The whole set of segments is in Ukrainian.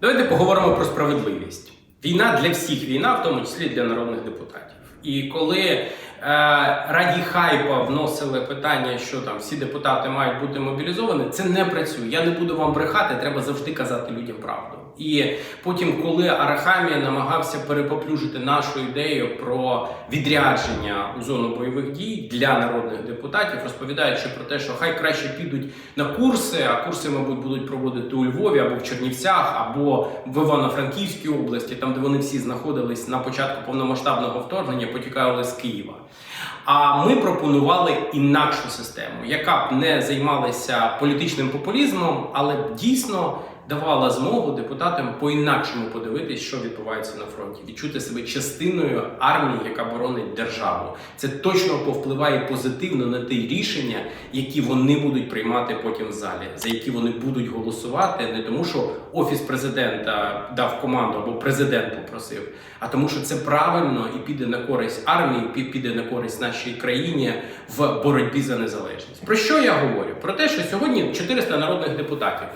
Давайте поговоримо про справедливість. Війна для всіх війна, в тому числі для народних депутатів. І коли е, раді хайпа вносили питання, що там всі депутати мають бути мобілізовані, це не працює. Я не буду вам брехати, треба завжди казати людям правду. І потім, коли Арахамія намагався перепоплюжити нашу ідею про відрядження у зону бойових дій для народних депутатів, розповідаючи про те, що хай краще підуть на курси, а курси, мабуть, будуть проводити у Львові або в Чернівцях, або в Івано-Франківській області, там де вони всі знаходились на початку повномасштабного вторгнення, потікали з Києва. А ми пропонували інакшу систему, яка б не займалася політичним популізмом, але б дійсно давала змогу депутатам по-інакшому подивитись, що відбувається на фронті, відчути себе частиною армії, яка боронить державу. Це точно повпливає позитивно на ті рішення, які вони будуть приймати потім в залі, за які вони будуть голосувати, не тому, що офіс президента дав команду або президент попросив, а тому, що це правильно і піде на користь армії, піде на користь нашій країні в боротьбі за незалежність. Про що я говорю? Про те, що сьогодні 400 народних депутатів,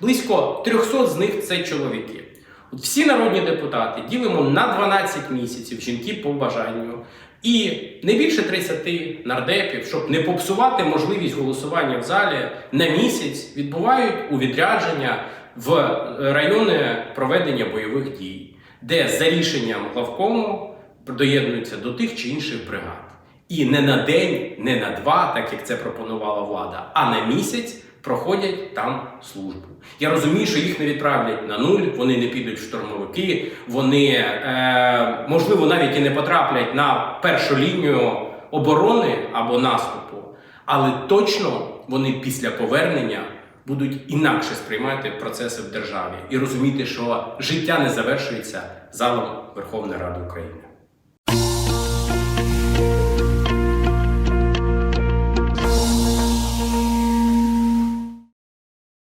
близько 300 з них це чоловіки. От всі народні депутати ділимо на 12 місяців жінки по бажанню. І не більше 30 нардепів, щоб не попсувати можливість голосування в залі на місяць, відбувають у відрядження в райони проведення бойових дій, де за рішенням главкому доєднуються до тих чи інших бригад. І не на день, не на два, так як це пропонувала влада, а на місяць проходять там службу. Я розумію, що їх не відправлять на нуль, вони не підуть в штурмовики, вони е, можливо навіть і не потраплять на першу лінію оборони або наступу, але точно вони після повернення будуть інакше сприймати процеси в державі і розуміти, що життя не завершується залом Верховної Ради України.